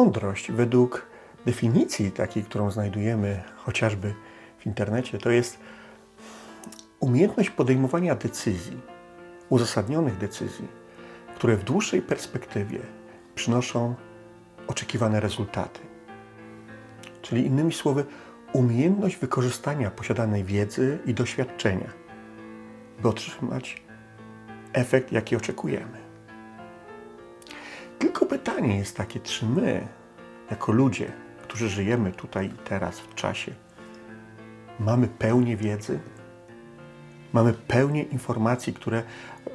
Mądrość według definicji takiej, którą znajdujemy chociażby w internecie, to jest umiejętność podejmowania decyzji, uzasadnionych decyzji, które w dłuższej perspektywie przynoszą oczekiwane rezultaty. Czyli innymi słowy, umiejętność wykorzystania posiadanej wiedzy i doświadczenia, by otrzymać efekt, jaki oczekujemy. Tylko pytanie jest takie, czy my, jako ludzie, którzy żyjemy tutaj i teraz w czasie, mamy pełnię wiedzy, mamy pełnię informacji, które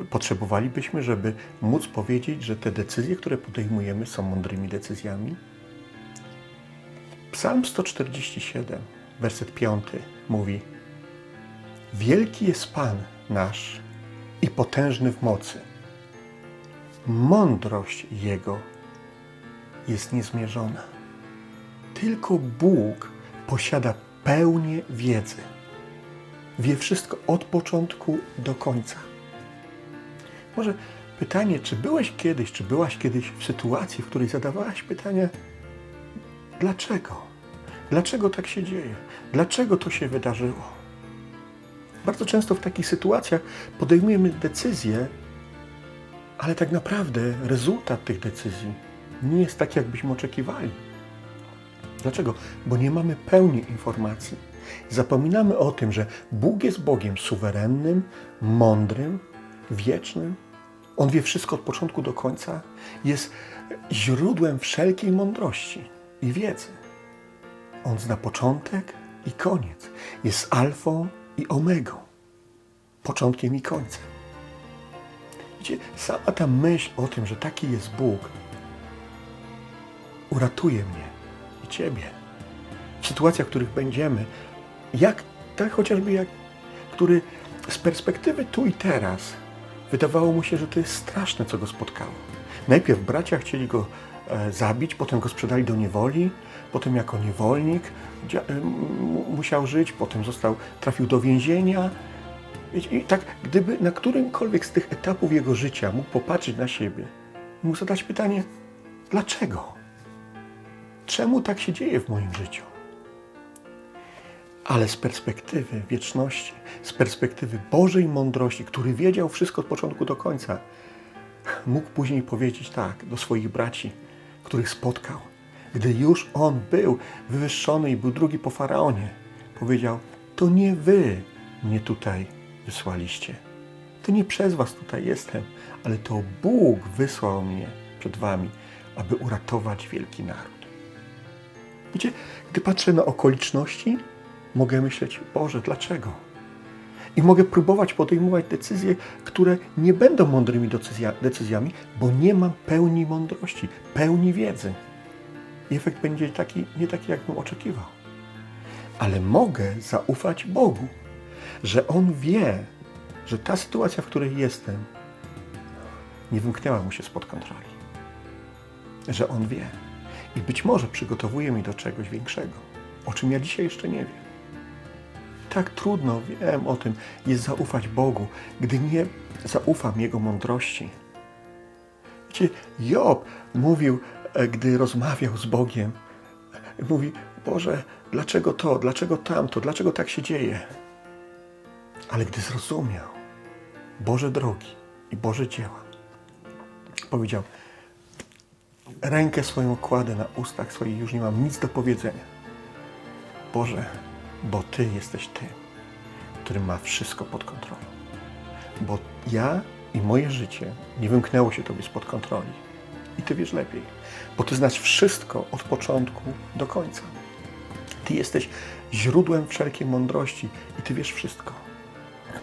potrzebowalibyśmy, żeby móc powiedzieć, że te decyzje, które podejmujemy, są mądrymi decyzjami? Psalm 147, werset 5 mówi: Wielki jest Pan nasz i potężny w mocy. Mądrość Jego jest niezmierzona. Tylko Bóg posiada pełnię wiedzy. Wie wszystko od początku do końca. Może pytanie, czy byłeś kiedyś, czy byłaś kiedyś w sytuacji, w której zadawałaś pytanie, dlaczego? Dlaczego tak się dzieje? Dlaczego to się wydarzyło? Bardzo często w takich sytuacjach podejmujemy decyzje, ale tak naprawdę rezultat tych decyzji nie jest taki, jakbyśmy oczekiwali. Dlaczego? Bo nie mamy pełni informacji. Zapominamy o tym, że Bóg jest Bogiem suwerennym, mądrym, wiecznym. On wie wszystko od początku do końca. Jest źródłem wszelkiej mądrości i wiedzy. On zna początek i koniec. Jest alfą i omegą. Początkiem i końcem. Wiecie, sama ta myśl o tym, że taki jest Bóg, uratuje mnie i Ciebie. W sytuacjach, w których będziemy, jak, tak chociażby jak, który z perspektywy tu i teraz wydawało mu się, że to jest straszne, co go spotkało. Najpierw bracia chcieli go e, zabić, potem go sprzedali do niewoli, potem jako niewolnik e, musiał żyć, potem został, trafił do więzienia. I tak, gdyby na którymkolwiek z tych etapów jego życia mógł popatrzeć na siebie, mógł zadać pytanie, dlaczego? Czemu tak się dzieje w moim życiu? Ale z perspektywy wieczności, z perspektywy Bożej mądrości, który wiedział wszystko od początku do końca, mógł później powiedzieć tak do swoich braci, których spotkał. Gdy już on był wywyższony i był drugi po faraonie, powiedział: To nie wy mnie tutaj wysłaliście. To nie przez was tutaj jestem, ale to Bóg wysłał mnie przed wami, aby uratować wielki naród. Wiecie, gdy patrzę na okoliczności, mogę myśleć, Boże, dlaczego? I mogę próbować podejmować decyzje, które nie będą mądrymi decyzja, decyzjami, bo nie mam pełni mądrości, pełni wiedzy. I efekt będzie taki, nie taki, jakbym oczekiwał. Ale mogę zaufać Bogu, że On wie, że ta sytuacja, w której jestem, nie wymknęła mu się spod kontroli. Że On wie. I być może przygotowuje mnie do czegoś większego, o czym ja dzisiaj jeszcze nie wiem. Tak trudno, wiem o tym, jest zaufać Bogu, gdy nie zaufam Jego mądrości. Wiecie, Job mówił, e, gdy rozmawiał z Bogiem, mówi, Boże, dlaczego to, dlaczego tamto, dlaczego tak się dzieje? Ale gdy zrozumiał Boże drogi i Boże dzieła, powiedział, rękę swoją kładę na ustach swoich, już nie mam nic do powiedzenia. Boże, bo Ty jesteś tym, który ma wszystko pod kontrolą. Bo ja i moje życie nie wymknęło się Tobie spod kontroli. I Ty wiesz lepiej, bo Ty znasz wszystko od początku do końca. Ty jesteś źródłem wszelkiej mądrości i Ty wiesz wszystko.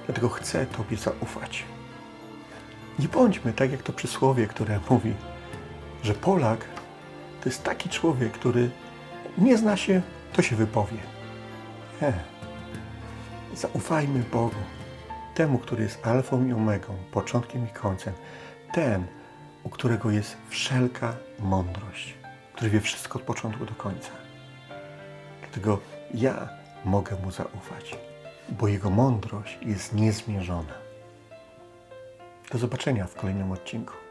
Dlatego chcę Tobie zaufać. Nie bądźmy tak jak to przysłowie, które mówi, że Polak to jest taki człowiek, który nie zna się, to się wypowie. Nie. Zaufajmy Bogu, temu, który jest alfą i omegą, początkiem i końcem. Ten, u którego jest wszelka mądrość, który wie wszystko od początku do końca. Dlatego ja mogę Mu zaufać, bo Jego mądrość jest niezmierzona. Do zobaczenia w kolejnym odcinku.